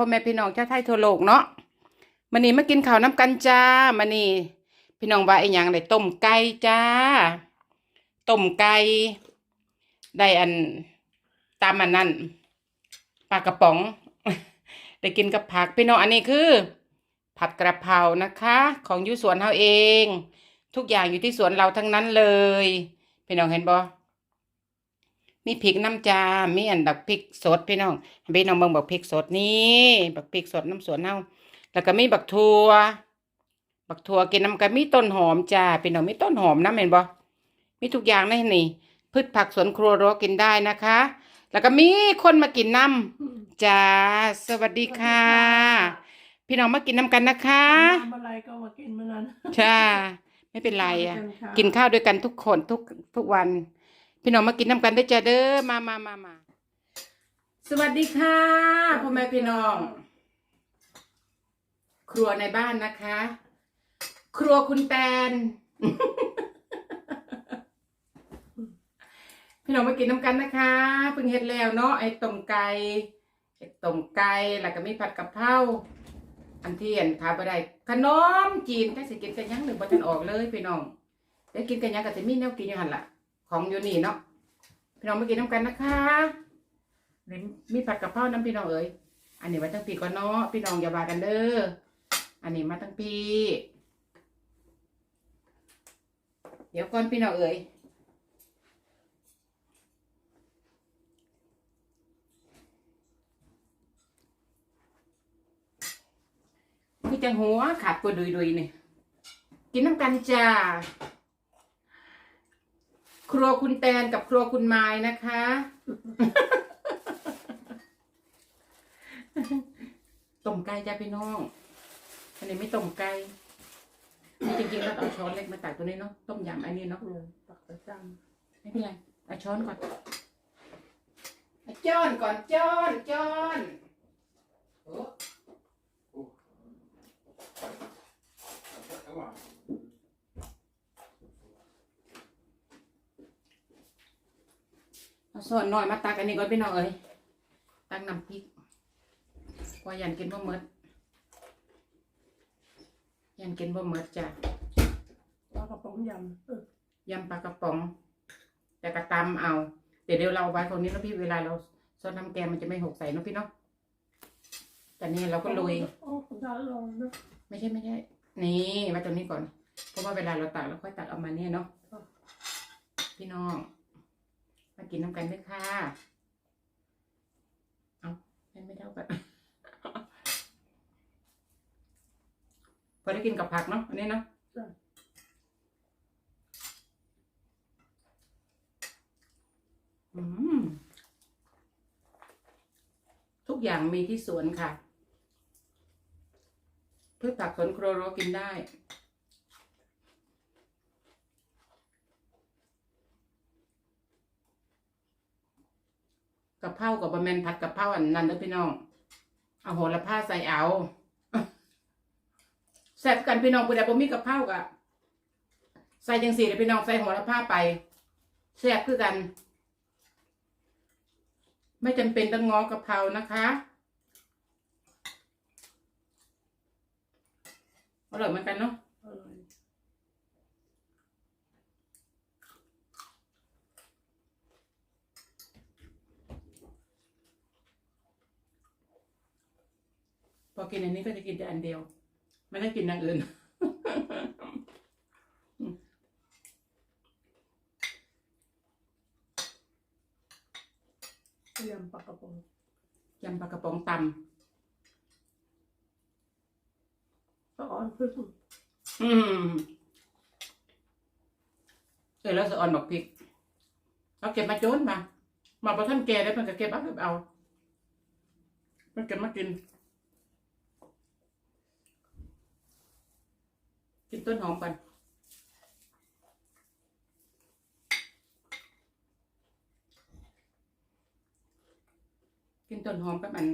พ่อแม่พี่น้องชาวไทยทั่วโลกเนาะมันนี้มากินข้าวน้ำกันจ้ามันนี้พี่น้องว่าไอ้หยังได้ต้มไก่จ้าต้มไก่ได้อันตามอันนั้นปลากระป๋อง ได้กินกับผักพี่น้องอันนี้คือ ผัดกระเพรานะคะ ของอยู่สวนเฮาเอง ทุกอย่างอยู่ที่สวนเราทั้งนั้นเลย พี่น้องเห็นบ่ มีพริกน้ำจามีอันดักพริกสดพี่น้องให้พี่น้องเบิ่งบักพริกสดนี่บักพริกสดน้ำสวนเฮาแล้วก็มีบักทั่วบักทั่วกินน้ำกันมีต้นหอมจ้าพี่น้องมีต้นหอมนะเห็นบ่มีทุกอย่างในนี่ พืชผักสวนครัวเรากินได้นะคะ แล้วก็มีคนมากินน้ำจ้าสวัสดีค่ะ พี่น้องมากินน้ำกันนะคะทำอะไรก็มากินเมื่อนั้นจ้าไม่เป็นไรอะ กินข้าวด้วยกันทุกคนทุกทุกวัน พี่น้องมากินน้ำกันได้อจ้าเด้อมามามามาสวัสดีค่ะพ่อแม่พี่น้อง ครัวในบ้านนะคะ ครัวคุณแตน พี่น้องมากินน้ำกันนะคะเพิ่งเฮ็ดแล้วเนาะไอ้ต้มไก่ไอ้ต้มไก่แล้วก็มีผัดกะเพราอันที่อันขาบ่ได้ขนมจีนถ้าสิกินกันยังหนึ่งบ่ทันออกเลยพี่น้องได้กินกันยังก็สิมีแนวกินอยู่หั่นล่ะ ของอยู่นี่เนาะพี่น้องมากินน้ำกันนะคะนี่มีผัดกะเพราน้ำพี่น้องเอ๋ยอันนี้มาตั้งปีก่อนเนาะพี่น้องอย่าบากันเด้ออันนี้มาตั้งปี เดี๋ยวก่อนพี่น้องเอ๋ยคือจังหัวขาดกว่าดุยดุยๆนี่กินน้ำกันจ้า ครัวคุณแตนกับครัวคุณไม้นะคะ ต้มไก่จ้าพี่น้องอันนี้ไม่ต้มไก่นี่จริงๆแล้วต้องเอาช้อนเล็กมาตักตัวนี้เนาะต้มยำอันนี้เนาะเออปักประจไม่เป็นไรเอาช้อนก่อนเอาจ้อนก่อนจ้อนจ้อนโอ้เอา ส่วนหน่อยมาตักอันนี้ก่อนพี่น้องเอ้ยตักน้ำพริกเพอยันกินบ่หมดยันกินบ่หมดจ้ะำแล้วก็ผมยำเออยำปลากระป๋อง แต่กระตำเอาเดี๋ยวเดี๋ยวเราเอาไว้ตรงนี้แล้วพี่เวลาเราซดน้ำแกงมันจะไม่หกใส่เนอะพี่เนาะแต่นี่เราก็โรยโอ้คุณตาลองนะไม่ใช่ไม่ใช่นี่ไว้ตรงนี้ก่อน เพราะว่าเวลาเราตักเราค่อยตักเอามาเนี่ยเนาะพี่น้อง มากินน้ำกันด้วยค่ะ เอาให้ไม่เท่ากันพอได้กินกับผักเนาะอันนี้เนาะอืมทุกอย่างมีที่สวนค่ะพืชผักสวนครัวเรากินได้ะเพรากับบะแมนผัดกะเพราอันนั้นเด้อพี่น้อง เอาโหระพาใส่เอาแซ่บกันพี่น้องผู้ใดบ่มีกะเพรากะใส่จังสี่เด้อพี่น้องใส่โหระพาไปแซ่บคือกัน ไม่จำเป็นต้องงอกะเพรานะคะอร่อยเหมือนกันเนาะ อร่อย พอกินอันนี้ก็จะกินแต่อันเดียว ไม่ได้กินอย่างอื่น ยำปลากระป๋องยำปลากระป๋องตก็อ่อนขึ้นำอืมเออแล้วสะออนบอกพริกเราเก็บมาโจนมามาพอท่านแก่แล้วมันก็เก็บเอาเก็บเอา มันเก็บมากิน กินต้นหอมก่อนกินต้นหอมกับอัน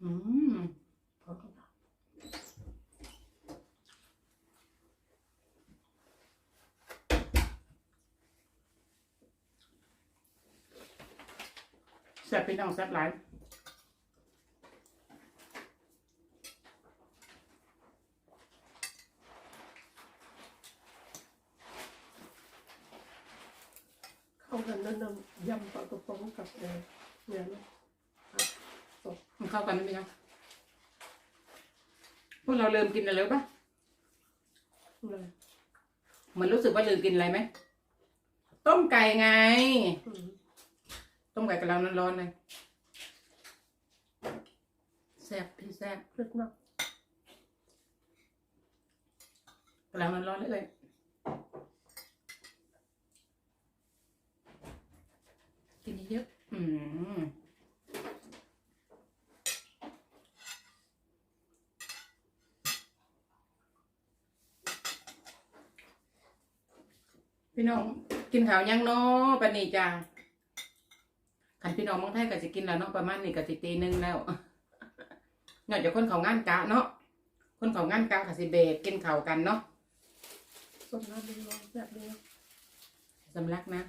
อืมพอกันแซ่บพี่น้องแซ่บหลาย เอากันนั่นน่ะยำปลา องกลับเออเนี่ยนะผักมันเข้ากันไหมยังพวกเราเริ่มกินอะไรแล้วปะเลยเหมันรู้สึกว่าลืมกินอะไรไหมต้มไก่ไง อืมต้มไก่กำลังร้อนๆเลยแซ่บพี่แซ่บเผ็ดมากกำลังร้อนๆเลยเลยกินเย อะๆอืมพี่น้องกินข้าวยังเนาะปานนี้จ้าขันพี่น้องเมืองไทยก็จะกินแล้วเนาะประมาณนี้ก็สิตีหนึงแล้วนอกจากคนเขางานกะเนาะคนเขางานกะก็สิเบรกกินข้าวกันเนาะสดน้ำดีร้อนแบบนี้สำลักนะ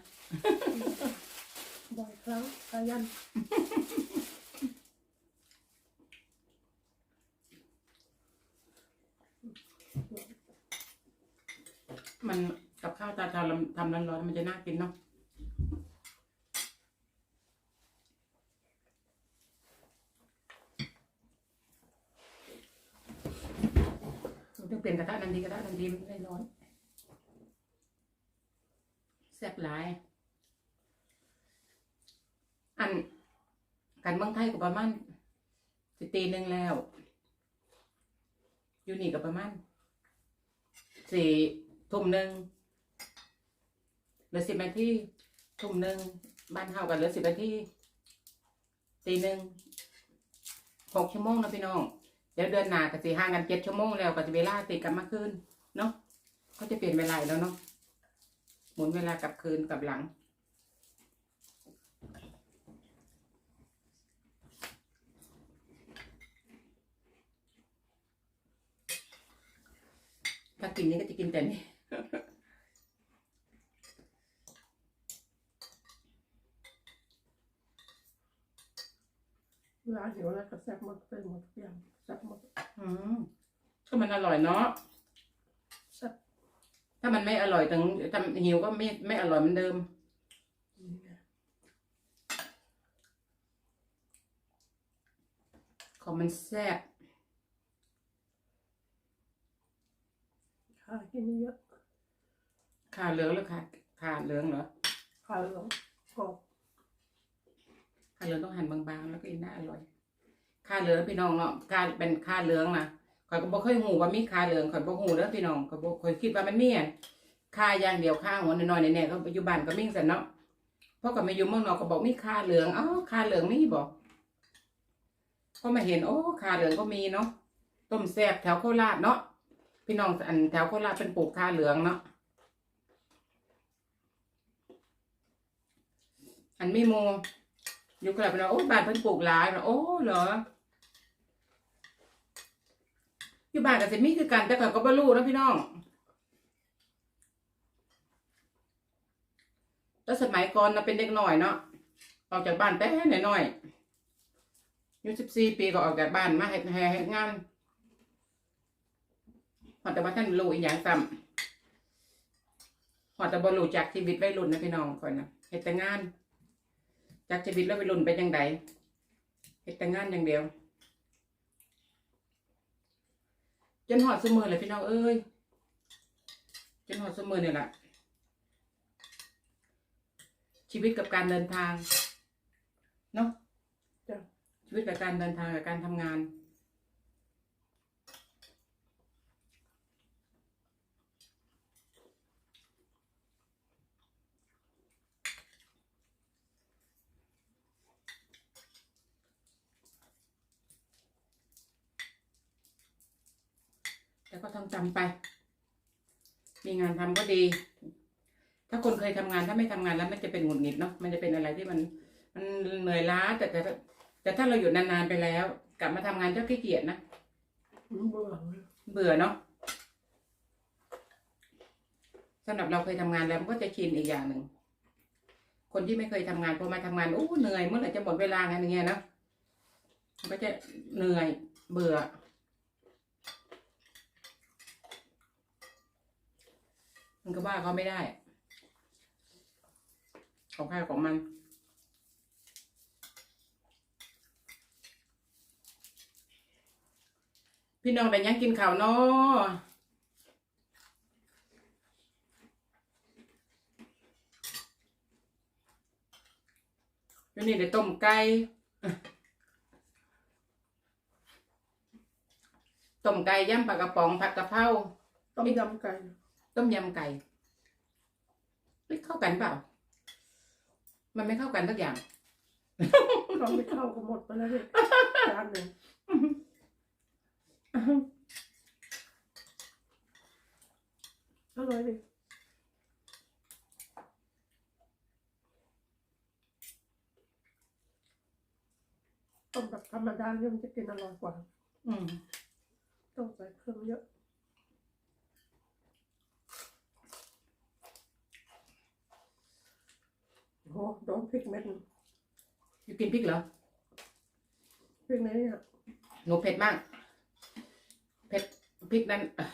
บ่อยครั้งขยันมันกับข้าวตาทำทำร้อนๆมันจะน่ากินเนาะเราต้องเปลี่ยนกระทะทันทีกระทะทันทีมันไม่ร้อนแซ่บหลาย อันกัน เมืองไทยกับประมาณสิตีหนึ่งแล้ว อยู่นี่กับประมาณสี่ทุ่มหนึ่งเหลือสิบนาทีทุ่มหนึ่งบ้านเฮากันเหลือสิบนาทีตีหนึ่งหกชั่วโมงนะพี่น้องเดี๋ยวเดือนหน้าก็สิห่างกันเจ็ดชั่วโมงแล้วก็จะเวลาติดกลับมาคืนเนาะเขาจะเปลี่ยนเวลาแล้วเนาะหมุนเวลากลับคืนกลับหลัง ถ้ากินนี่ก็จะกินแต่นี่เวลาหิวแล้วก็แซ่บหมดเป็นหมดทุกอย่างแซ่บหมดอืมก็มันอร่อยเนาะแซ่บถ้ามันไม่อร่อยถึงทำหิวก็ไม่ไม่อร่อยเหมือนเดิมนี่ไงของมันแซ่บ ข้าวกินเยอะขาเหลืองหรือขาขาเหลืองเหรอข้าวเหลืองกรอบขาเหลืองต้องหั่นบางๆ แล้วก็อินน่าอร่อยขาเหลืองพี่น้องเนาะขาเป็นขาเหลืองนะข่อยก็บ่เคยหูว่ามีขาเหลืองข่อยบ่หูเด้อพี่น้องข่อยบ่ข่อยคิดว่ามันมีอันขาอย่างเดียวขาหัวน้อยๆแน่ๆก็ปัจจุบันก็มีสันเนาะเพราะก็มาอยู่เมืองนอกก็บอกมีขาเหลืองอ้าวขาเหลืองมีบ่ก็มาเห็นโอ้ขาเหลืองก็มีเนาะต้มแซ่บแถวโคราชเนาะ พี่น้องอันแถวโคราชเป็นปลูกข้าเหลืองเนาะอันมีโมอยู่กลับไปแล้วโอ้บ้านเพิ่นปลูกหลายนะโอ้เหรออยู่บ้านกับสิมีคือกันแต่ก่อนก็บ่รู้นะพี่น้องแล้วสมัยก่อนนะเป็นเด็กหน่อยเนาะออกจากบ้านแต่หน่อยๆอายุสิบสี่ปีก็ออกจากบ้านมาเฮ็ดให้เฮ็ดงาน พอแต่ว่าท่านรู้อีหยังซ้ำพอแต่บ่รู้จักชีวิตวัยรุ่นนะพี่น้องก่อนนะเฮ็ดแต่งาน จากชีวิตแล้วไปรุ่นไปยังไงเฮ็ดแต่งานอย่างเดียว จนหอดสมือเลยพี่น้องเอ้ยจนหอดสมือเนี่ยแหละชีวิตกับการเดินทางเนาะจ้ะชีวิตกับการเดินทางกับการทำงาน แต่ก็ต้องจำไป มีงานทำก็ดี ถ้าคนเคยทำงานถ้าไม่ทำงานแล้วมันจะเป็นหงุดหงิดเนาะ มันจะเป็นอะไรที่มัน มันเหนื่อยล้า แต่แต่แต่ถ้าเราหยุดนานๆไปแล้ว กลับมาทำงานเจ้าขี้เกียจนะอืมเบื่อเลยเบื่อเนาะสำหรับเราเคยทำงานแล้วมันก็จะชินอีกอย่างหนึ่ง คนที่ไม่เคยทำงานพอมาทำงานโอ้เหนื่อยเมื่อไหร่จะหมดเวลางานอย่างเงี้ยเนาะมันก็จะเหนื่อยเบื่อ มันก็ว่าเขาไม่ได้ ของใครของมันพี่น้องแต่ยังกินข้าวเนาะวันนี้ได้ต้มไก่ ต้มไก่ย่ำปลากระป๋องผัดกะเพรา ต้มยำไก่ ต้มยำไก่เฮ้ยเข้ากันเปล่า มันไม่เข้ากันสักอย่างเราไม่เข้าก็หมดไปแล้วเนี่ยจานหนึ่งอร่อยดิต้มแบบธรรมดาเนี่ยมันจะกินอร่อยกว่า อืม ต้องใส่เครื่องเยอะ โอ้โดนพริกเม็ดหนึ่งอยู่กินพริกเหรอพริกไหนเนี่ยหนูเผ็ดมาก เผ็ดพริกนั้นอะ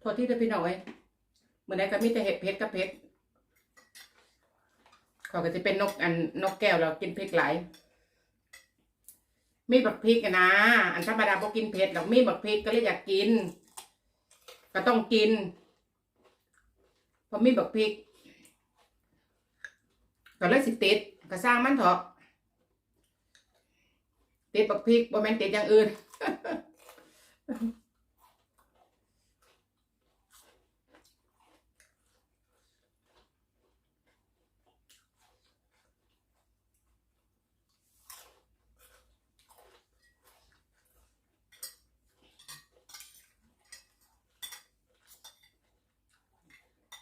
โทษที่จะพี่น้องไว้เหมือนไดก็มีแต่เห็ดเผ็ดกับเผ็ดเขาก็จะเป็นนกอันนกแก้วเรากินพริกหลาย มีบักพริกอะนะ อันธรรมดาพอกินเผ็ดหรอกมีบักพริกก็เลยอยากกิน ก็ต้องกินเพอมีบักพริก ก็เลยสิติดก็สร้างมันเถอะติดบักพริกบ่แม่นติดอย่างอื่น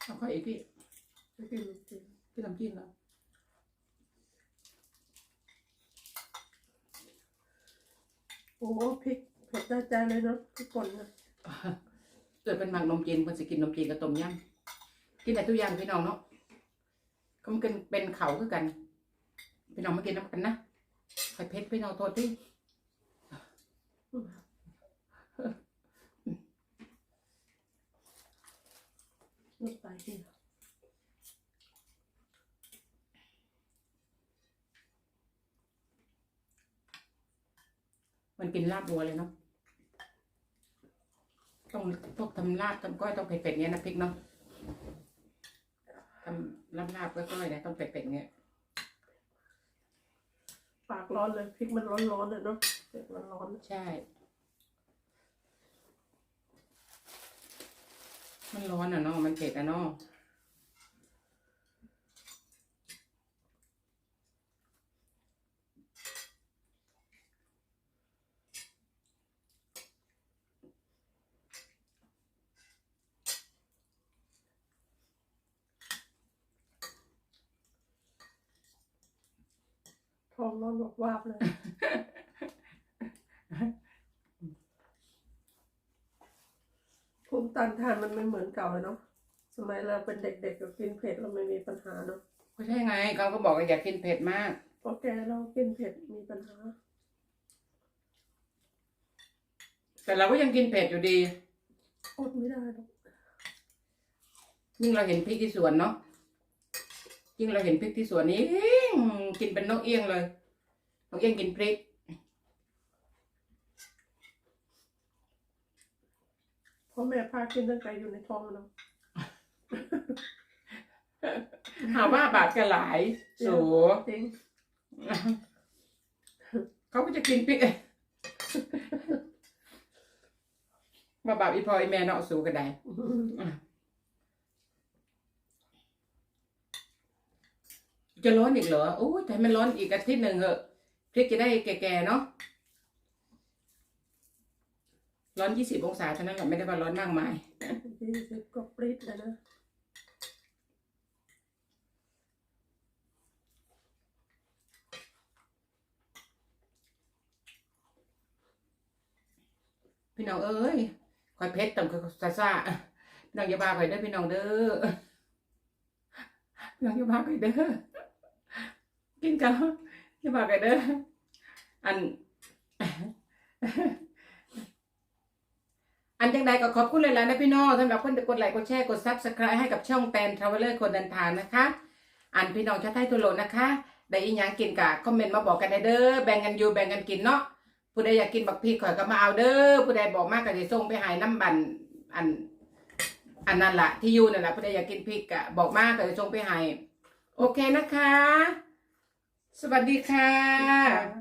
เอาค่อยอีกพี่ไม่กินไม่กินพี่น้ำจิ้มแล้ว โอ้พริกเผ็ดได้ใจเลยเนาะพริกป่นนะเกิดเป็นหมักนมจีนคนสิกินนมจีนกับต้มยำกินแต่ทุกอย่างพี่น้องเนาะก็มันเป็นเป็นเขาคือกัน พี่น้องมากินน้ำกันนะไข่เพชรพี่น้องโทษที่ลูกตายกิน กินลาบวัวเลยเนาะต้องพวกทำลาบทำก้อยต้องเผ็ดๆเนี้ยนะพริกเนาะทำลาบลาบๆก้อยๆเนี่ยต้องเผ็ดๆเนี้ยปากร้อนเลยพริกมันร้อนๆเลยเนาะเผ็ดมันร้อนใช่ มันร้อนอะเนาะมันเผ็ดอะเนาะ ร้อนบอกวาบเลย ภูมิต้านทานมันไม่เหมือนเก่าเลยเนาะ สมัยเราเป็นเด็กๆก็กินเผ็ดเราไม่มีปัญหาเนาะก็ใช่ไงเขาก็บอกว่าอย่ากินเผ็ดมากพอแกเรากินเผ็ดมีปัญหา แต่เราก็ยังกินเผ็ดอยู่ดีอดไม่ได้หรอกยิ่งเราเห็นพริกที่สวนเนาะยิ่งเราเห็นพริกที่สวนนี้กินเป็นนกเอี้ยงเลย นกเอี้ยงกินพริกพ่อแม่พากินตั้งแต่อยู่ในท้องเนาะหาว่าบาทกันหลายสูจริงเขาก็จะกินพริกมาบาปอีพออีแม่เนาะสูกันได้จะร้อนอีกเหรอโอ้ยแต่มันร้อนอีกอาทิตย์หนึ่งเหอะ พริกจะได้แก่ๆเนาะร้อนยี่สิบองศาเท่านั้นแหละไม่ได้ว่าร้อนมากมายยี่สิบก็ปริ๊ดเลยนะพี่น้องเอ้ยคอยเพชรต่ำคอยซาซาพี่น้องอย่าบ้าคอยเด้อพี่น้องเด้อพี่น้องอย่าบ้าคอยเด้อกินกัน อย่าบ้าคอยเด้ออัน อันจังใดก็ขอบคุณหลายๆนะพี่น้องสำหรับคนที่กดไลค์กดแชร์กดซับสไครต์ให้กับช่องแตนทราเวลเลอร์คนเดินทางนะคะ อันพี่น้องชาวไทยทั่วโลกนะคะ ได้อีหยังกินกะคอมเมนต์มาบอกกันได้เด้อแบ่งกันอยู่แบ่งกันกินเนาะผู้ใดอยากกินบักพริกข่อยก็มาเอาเด้อผู้ใดบอกมากก็สิส่งไปให้น้ำบันอัน อันนั้นละที่อยู่นั่นแหละผู้ใดอยากกินพริกกะบอกมากก็จะส่งไปให้โอเคนะคะ สวัสดีค่ะ